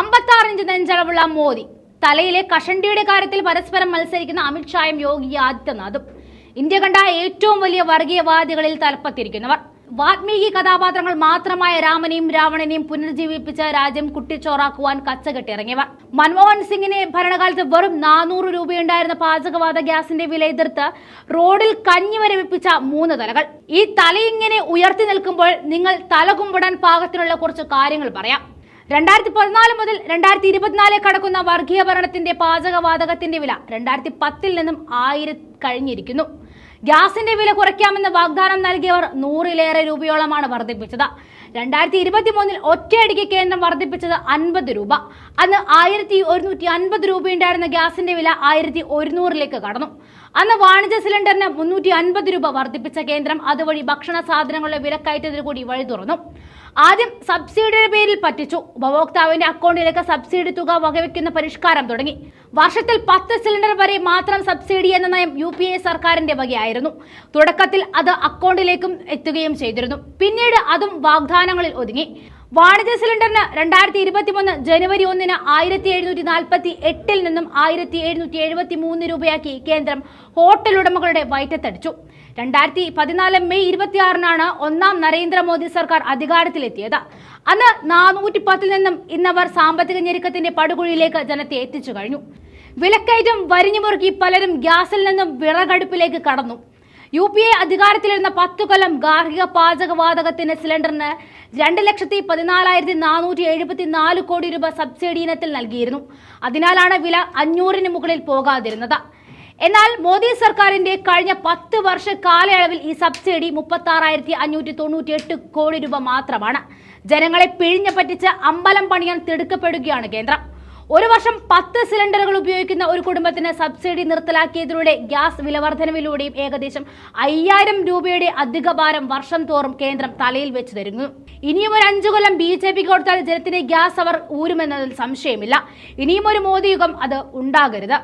അമ്പത്താറ് ഇഞ്ച് നെഞ്ചളവുള്ള മോദി. തലയിലെ കഷണ്ടിയുടെ കാര്യത്തിൽ പരസ്പരം മത്സരിക്കുന്ന അമിത്ഷായും യോഗി ആദിത്യനാഥും. ഇന്ത്യ കണ്ട ഏറ്റവും വലിയ വർഗീയവാദികളിൽ തലപ്പത്തിരിക്കുന്നവർ. വാത്മീകി കഥാപാത്രങ്ങൾ മാത്രമായ രാമനെയും രാവണനെയും പുനർജീവിപ്പിച്ച രാജ്യം കുട്ടിച്ചോറാക്കുവാൻ കച്ചകെട്ടിറങ്ങിയവർ. മൻമോഹൻ സിംഗിനെ ഭരണകാലത്ത് വെറും നാനൂറ് രൂപയുണ്ടായിരുന്ന പാചകവാത ഗ്യാസിന്റെ വില എതിർത്ത് റോഡിൽ കഞ്ഞി വരെ വെപ്പിച്ച മൂന്ന് തലകൾ. ഈ തലയിങ്ങനെ ഉയർത്തി നിൽക്കുമ്പോൾ നിങ്ങൾ തല കുമ്പിടാൻ പാകത്തിനുള്ള കുറച്ച് കാര്യങ്ങൾ പറയാം. രണ്ടായിരത്തി പതിനാല് മുതൽ രണ്ടായിരത്തി ഇരുപത്തിനാലിൽ കടക്കുന്ന വർഗീയ ഭരണത്തിന്റെ പാചകവാതകത്തിന്റെ വില രണ്ടായിരത്തി പത്തിൽ നിന്നും ആയിരം കഴിഞ്ഞിരിക്കുന്നു. ഗ്യാസിന്റെ വില കുറയ്ക്കാമെന്ന് വാഗ്ദാനം നൽകിയവർ നൂറിലേറെ രൂപയോളമാണ് വർദ്ധിപ്പിച്ചത്. രണ്ടായിരത്തി ഇരുപത്തി മൂന്നിൽ ഒറ്റയടിക്ക് കേന്ദ്രം വർദ്ധിപ്പിച്ചത് അൻപത് രൂപ. അന്ന് ആയിരത്തി ഒരുന്നൂറ്റി അൻപത് രൂപയുണ്ടായിരുന്ന ഗ്യാസിന്റെ വില ആയിരത്തി ഒരുന്നൂറിലേക്ക് കടന്നു. അന്ന് വാണിജ്യ സിലിണ്ടറിന് മുന്നൂറ്റി അൻപത് രൂപ വർദ്ധിപ്പിച്ച കേന്ദ്രം അതുവഴി ഭക്ഷണ സാധനങ്ങളുടെ വിലക്കയറ്റത്തിന് കൂടി വഴി തുറന്നു. ആദ്യം സബ്സിഡിയുടെ പേരിൽ പറ്റിച്ചു. ഉപഭോക്താവിന്റെ അക്കൗണ്ടിലേക്ക് സബ്സിഡി തുക വകവെക്കുന്ന പരിഷ്കാരം തുടങ്ങി. വർഷത്തിൽ പത്ത് സിലിണ്ടർ വരെ മാത്രം സബ്സിഡി എന്ന നയം യു പി എ സർക്കാരിന്റെ വകയായിരുന്നു. തുടക്കത്തിൽ അത് അക്കൗണ്ടിലേക്കും എത്തുകയും ചെയ്തിരുന്നു. പിന്നീട് അതും വാഗ്ദാനങ്ങളിൽ ഒതുങ്ങി. വാണിജ്യ സിലിണ്ടറിന് രണ്ടായിരത്തി ഇരുപത്തിമൂന്ന് ജനുവരി ഒന്നിന് ആയിരത്തി എഴുന്നൂറ്റി നാൽപ്പത്തി എട്ടിൽ നിന്നും ആയിരത്തി എഴുന്നൂറ്റി എഴുപത്തി മൂന്ന് രൂപയാക്കി കേന്ദ്രം ഹോട്ടൽ ഉടമകളുടെ വയറ്റത്തടിച്ചു. രണ്ടായിരത്തി പതിനാല് മെയ് ഇരുപത്തിയാറിനാണ് ഒന്നാം നരേന്ദ്രമോദി സർക്കാർ അധികാരത്തിലെത്തിയത്. അന്ന് നാനൂറ്റി പത്തിൽ നിന്നും ഇന്നവർ സാമ്പത്തിക ഞെരുക്കത്തിന്റെ പടുകുഴിയിലേക്ക് ജനത്തെ എത്തിച്ചു കഴിഞ്ഞു. വിലക്കയറ്റം വരിഞ്ഞുമുറുക്കി പലരും ഗ്യാസിൽ നിന്നും വിറകടുപ്പിലേക്ക് കടന്നു. യു പി എ അധികാരത്തിലിരുന്ന പത്തു കൊല്ലം ഗാർഹിക പാചകവാതകത്തിന് സിലിണ്ടറിന് രണ്ട് ലക്ഷത്തി പതിനാലായിരത്തി നാനൂറ്റി എഴുപത്തി നാല് കോടി രൂപ സബ്സിഡി ഇനത്തിൽ നൽകിയിരുന്നു. അതിനാലാണ് വില അഞ്ഞൂറിന് മുകളിൽ പോകാതിരുന്നത്. എന്നാൽ മോദി സർക്കാരിന്റെ കഴിഞ്ഞ പത്ത് വർഷ കാലയളവിൽ ഈ സബ്സിഡി മുപ്പത്തി ആറായിരത്തി അഞ്ഞൂറ്റി തൊണ്ണൂറ്റി എട്ട് കോടി രൂപ മാത്രമാണ്. ജനങ്ങളെ പിഴിഞ്ഞു പറ്റിച്ച് അമ്പലം പണിയാൻ തിടുക്കപ്പെടുകയാണ് കേന്ദ്രം. ഒരു വർഷം പത്ത് സിലിണ്ടറുകൾ ഉപയോഗിക്കുന്ന ഒരു കുടുംബത്തിന് സബ്സിഡി നിർത്തലാക്കിയതിലൂടെ ഗ്യാസ് വിലവർദ്ധനവിലൂടെയും ഏകദേശം അയ്യായിരം രൂപയുടെ അധിക ഭാരം വർഷം തോറും കേന്ദ്രം തലയിൽ വെച്ച് തരുന്നു. ഇനിയും ഒരു അഞ്ചു കൊല്ലം ബി ജെ പിക്ക് കൊടുത്താൽ ജനത്തിന്റെ ഗ്യാസ് അവർ ഊരുമെന്നതിൽ സംശയമില്ല. ഇനിയും ഒരു മോദി യുഗം അത് ഉണ്ടാകരുത്.